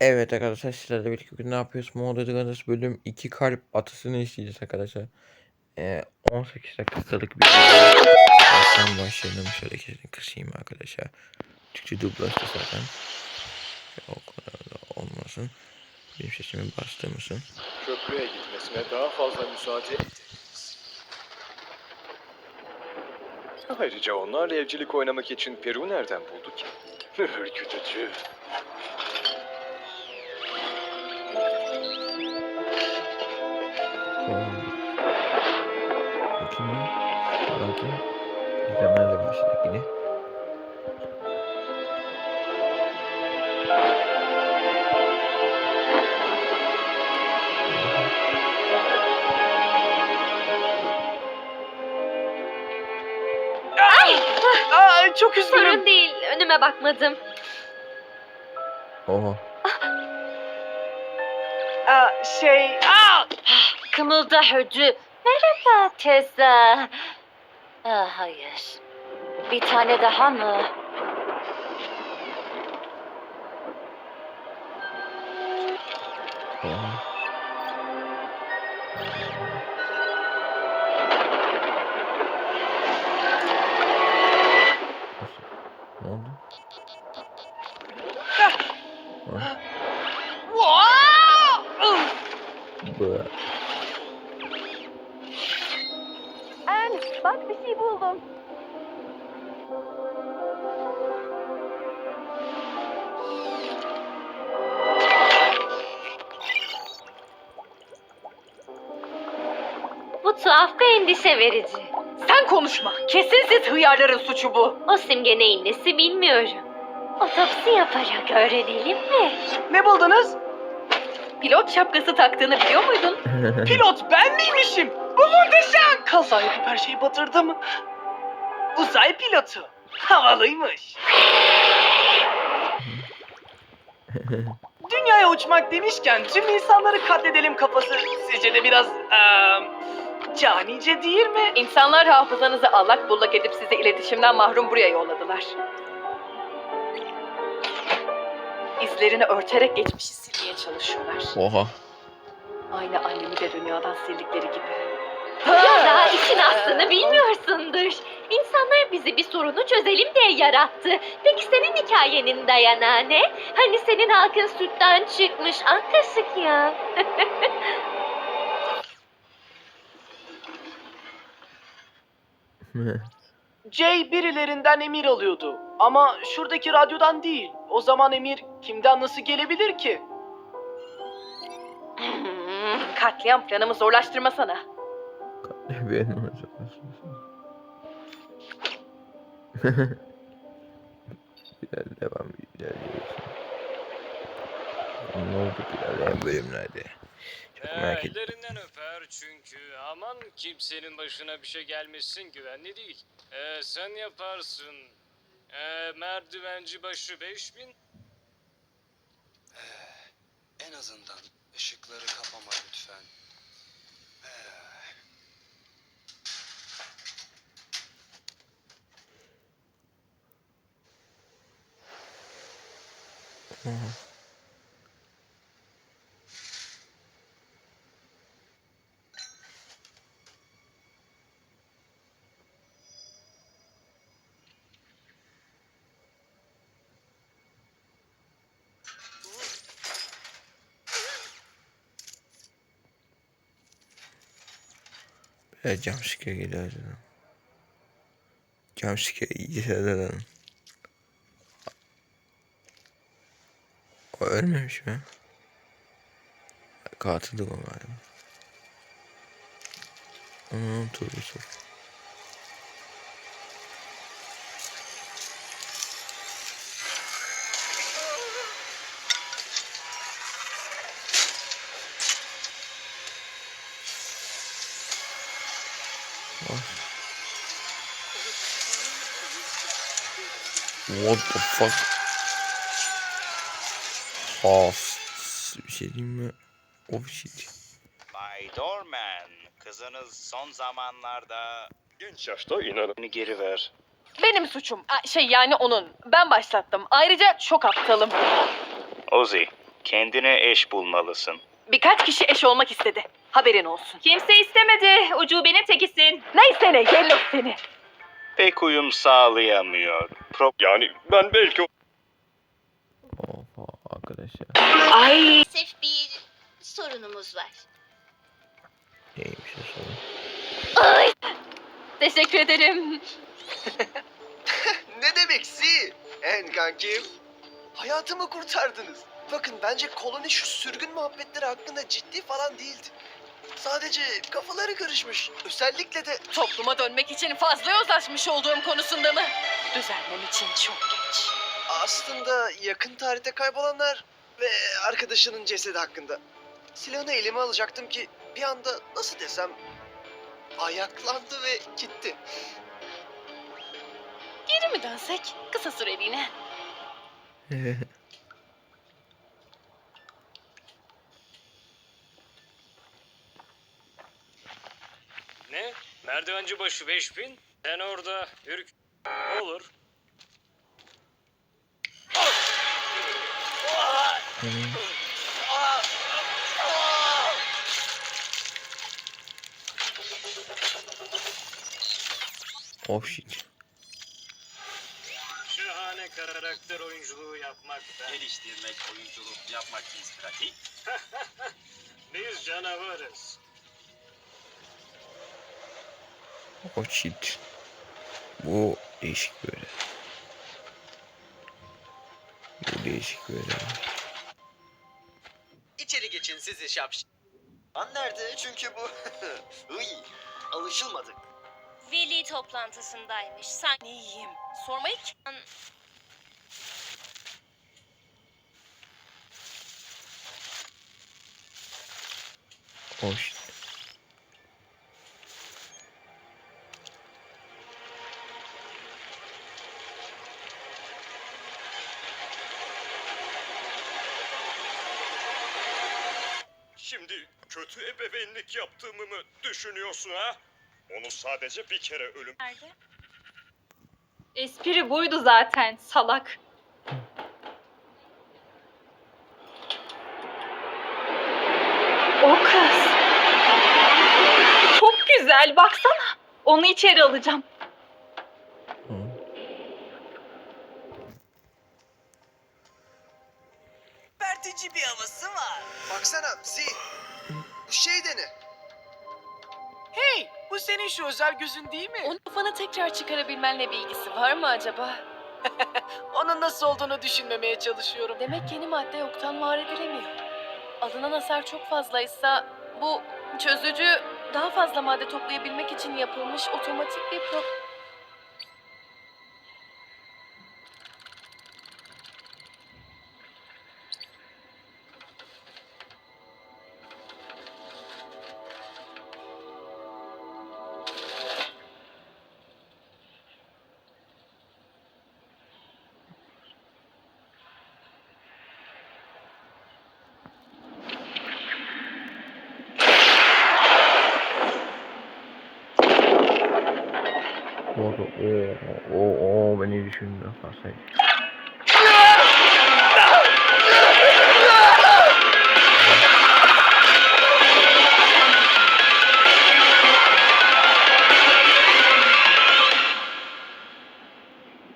Evet arkadaşlar sizlerle birlikte bugün ne yapıyoruz? Modern Runners bölüm 2 kalp atısını işleyeceğiz arkadaşlar. Ee, 18 dakikalık bir. Baştan başlayalım. Şöyle kesini kısayım arkadaşlar. Türkçe dublajda zaten. O kadar da olmasın. Benim sesimi bastırmasın. Köprüye gitmesine daha fazla müsaade ederiz. Ayrıca onlarla evcilik oynamak için Peru nereden buldu ki? Ürkütücü. Mükemmel başladık yine. Aa, çok üzgünüm. Sorun değil. Önüme bakmadım. Oha. Aa, şey... Aa! Kımılda hödü. Merhaba Teza. Hayır. Bir tane daha mı? Ve endişe verici. Sen konuşma. Kesin siz hıyarların suçu bu. O simge neyin nesi bilmiyorum. Otopsi yaparak öğrenelim mi? Ne buldunuz? Pilot şapkası taktığını biliyor muydun? Pilot ben miymişim? Bu muhteşem. Kaza yapıp her şeyi batırdım. Uzay pilotu. Havalıymış. Dünyaya uçmak demişken tüm insanları katledelim kafası sizce de biraz eee, canice değil mi? İnsanlar hafızanızı allak bullak edip sizi iletişimden mahrum buraya yolladılar. İzlerini örterek geçmişi silmeye çalışıyorlar. Oha. Aynı annemi de dünyadan sildikleri gibi. Ya da işin aslını bilmiyorsundur. İnsanlar bizi bir sorunu çözelim diye yarattı. Peki senin hikayenin dayanağı ne? Hani senin halkın sütten çıkmış ak kaşık ya. Jay birilerinden emir alıyordu. Ama şuradaki radyodan değil. O zaman emir kimden nasıl gelebilir ki? Katliam planımı zorlaştırmasana. Benim. Biraz devam ilerliyoruz. Ne oldu ilerleyen bölümlerde? Çok merak. Ellerinden öper çünkü aman kimsenin başına bir şey gelmesin güvenli değil. Ee, sen yaparsın. Ee, merdivenci başı 5000. En azından ışıkları kapama lütfen. Biraz jumpscare geliyor arkadan. Jumpscare arkadan. O ölmemiş mi? Katildi o galiba. Onun turbusu. What the fuck? Has. Bir şey diyeyim mi? O bir şey. Bay Dorman, kızınız son zamanlarda Genç yaşta inanın. Beni geri ver. Benim suçum. Aa, Şey yani onun. Ben başlattım. Ayrıca çok aptalım. Ozzy, Kendine eş bulmalısın. Birkaç kişi eş olmak istedi. Haberin olsun. Kimse istemedi. Ucubenin tekisin. Neyse ne yellow seni. Pek uyum sağlayamıyor. Pro Yani ben belki Oha arkadaşlar. Ay Maalesef bir sorunumuz var. Neymiş o sorun? Teşekkür ederim. Ne demek si? En kankim. Hayatımı kurtardınız. Bakın bence koloni şu sürgün muhabbetleri hakkında ciddi falan değildi. Sadece kafaları karışmış. Özellikle de topluma dönmek için fazla yozlaşmış olduğum konusunda mı? Düzelmem için çok geç. aslında yakın tarihte kaybolanlar ve arkadaşının cesedi hakkında. Silahını elime alacaktım ki bir anda nasıl desem ayaklandı ve gitti. Geri mi dönsek? Kısa süreliğine. Ne? Merdivenci başı 5000? Sen orada ürk... Olur. oh shit. Şahane karakter oyunculuğu yapmakta. geliştirmek, oyunculuk yapmak pratik. Biz canavarız. Oh shit. Bu değişik böyle. Bu değişik böyle. İçeri geçin sizi şapş. Lan nerede? Çünkü bu... Uy, alışılmadık. Veli toplantısındaymış. Sen Ne yiyeyim? Sormayı ki. Oh kötü ebeveynlik yaptığımı mı düşünüyorsun ha? Onu sadece bir kere ölüm nerede? Espri buydu zaten salak. O kız. Çok güzel baksana. Onu içeri alacağım. Gözün değil mi? Onun kafanı tekrar çıkarabilmenle bir ilgisi var mı acaba? Onun nasıl olduğunu düşünmemeye çalışıyorum. Demek yeni madde yoktan var edilemiyor. Alınan hasar çok fazlaysa bu çözücü daha fazla madde toplayabilmek için yapılmış otomatik bir pro... Bu arada o o o beni düşündü fazla.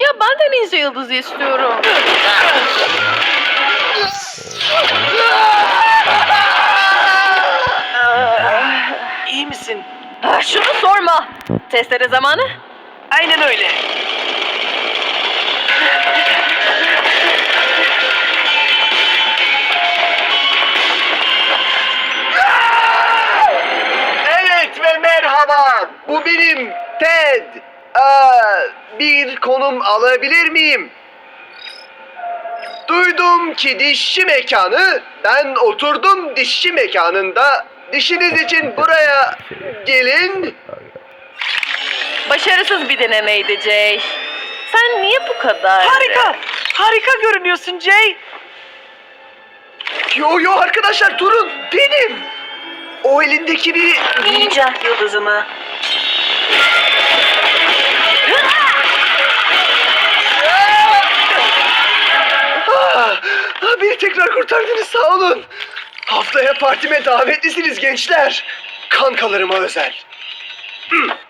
Ya ben de ninja yıldızı istiyorum. İyi misin? Ah, şunu sorma. Testere zamanı? Aynen öyle. Evet ve merhaba. Bu benim Ted. Aa, bir konum alabilir miyim? Duydum ki dişçi mekanı. Ben oturdum dişçi mekanında. Dişiniz için buraya gelin. Başarısız bir denemeydi Jay. Sen niye bu kadar... Harika! Harika görünüyorsun Jay. Yo yo arkadaşlar durun. Benim. O elindeki bir... Ninja yıldızı mı? Ah, ah, beni tekrar kurtardınız sağ olun. Haftaya partime davetlisiniz gençler. Kankalarıma özel. Takviminiz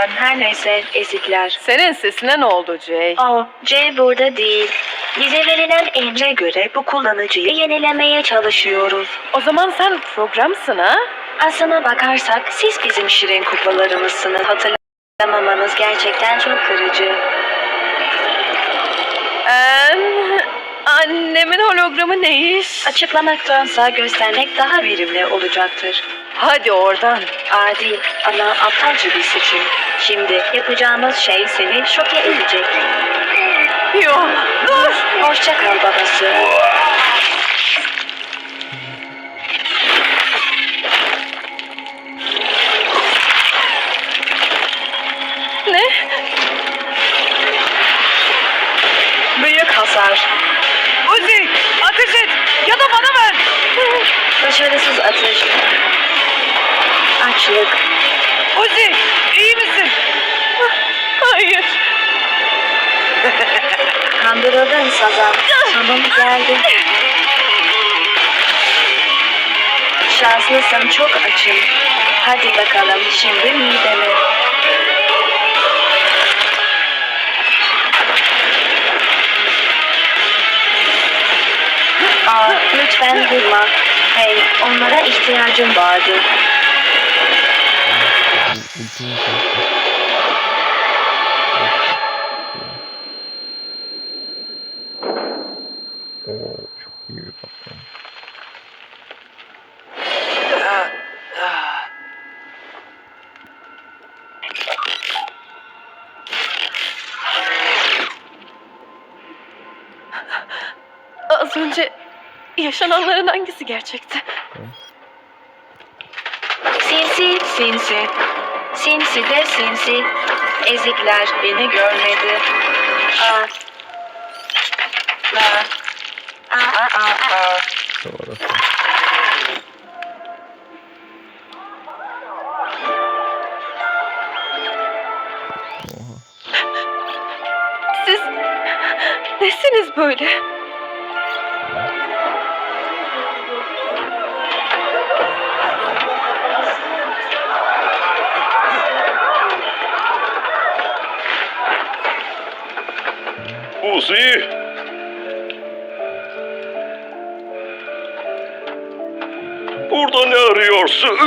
Yüzden her neyse ezikler. Senin sesine ne oldu Jay? O, C burada değil. Bize verilen emre göre bu kullanıcıyı yenilemeye çalışıyoruz. O zaman sen programsın ha? Aslına bakarsak siz bizim şirin kupalarımızsınız. Hatırlamamanız gerçekten çok kırıcı. Ee, annemin hologramı ne iş? Açıklamaktansa göstermek daha verimli olacaktır. Hadi oradan. Adil ama aptalca bir seçim. Şimdi yapacağımız şey seni şoke edecek. Yok dur. Hoşça kal babası. Başarısız atış. Açlık. Uzi iyi misin? Hayır. Kandırıldın Sazan. Sonun geldi. Şanslısın çok açım. Hadi bakalım şimdi mideme. Aa, lütfen vurma. Hey, onlara ihtiyacım vardı. Yaşananların hangisi gerçekti? Sinsi, sinsi. Sinsi de sinsi. Ezikler beni görmedi. Aa. Aa. Aa, aa, aa. Doğru. Uzi! Burada ne arıyorsun?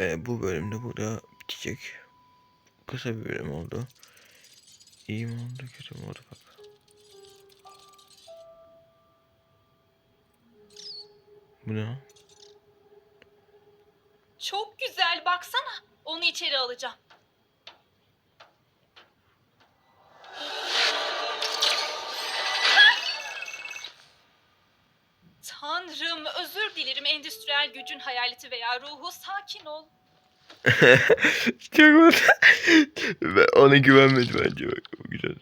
Ve bu bölümde burada bitecek. Kısa bir bölüm oldu. İyi mi oldu kötü mü oldu bak. Bu ne? Çok güzel baksana. Onu içeri alacağım. Özür dilerim endüstriyel gücün hayaleti veya ruhu sakin ol. Çok. Ben ona güvenmedim bence bak. Bu güzel.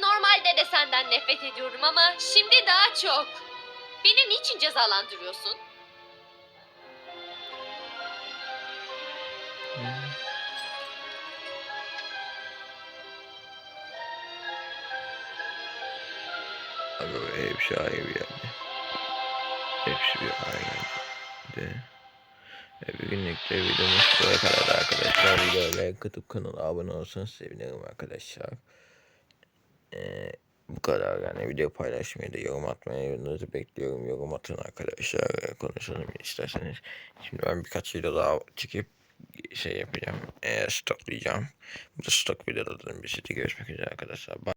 Normalde de senden nefret ediyorum ama şimdi daha çok. Beni niçin cezalandırıyorsun? Abi hepsi ayrı bir yerde. Hepsi bir ayrı yerde. E, bugünlük de videomuz buraya kadar arkadaşlar. Videoya like atıp kanala abone olsanız sevinirim arkadaşlar. Ee, bu kadar yani video paylaşmayı da yorum atmayı yorumlarınızı bekliyorum. Yorum atın arkadaşlar. Konuşalım isterseniz. Şimdi ben birkaç video daha çekip şey yapacağım. E, stoklayacağım. Bu da stok videolardan birisi. Görüşmek üzere arkadaşlar. Bye.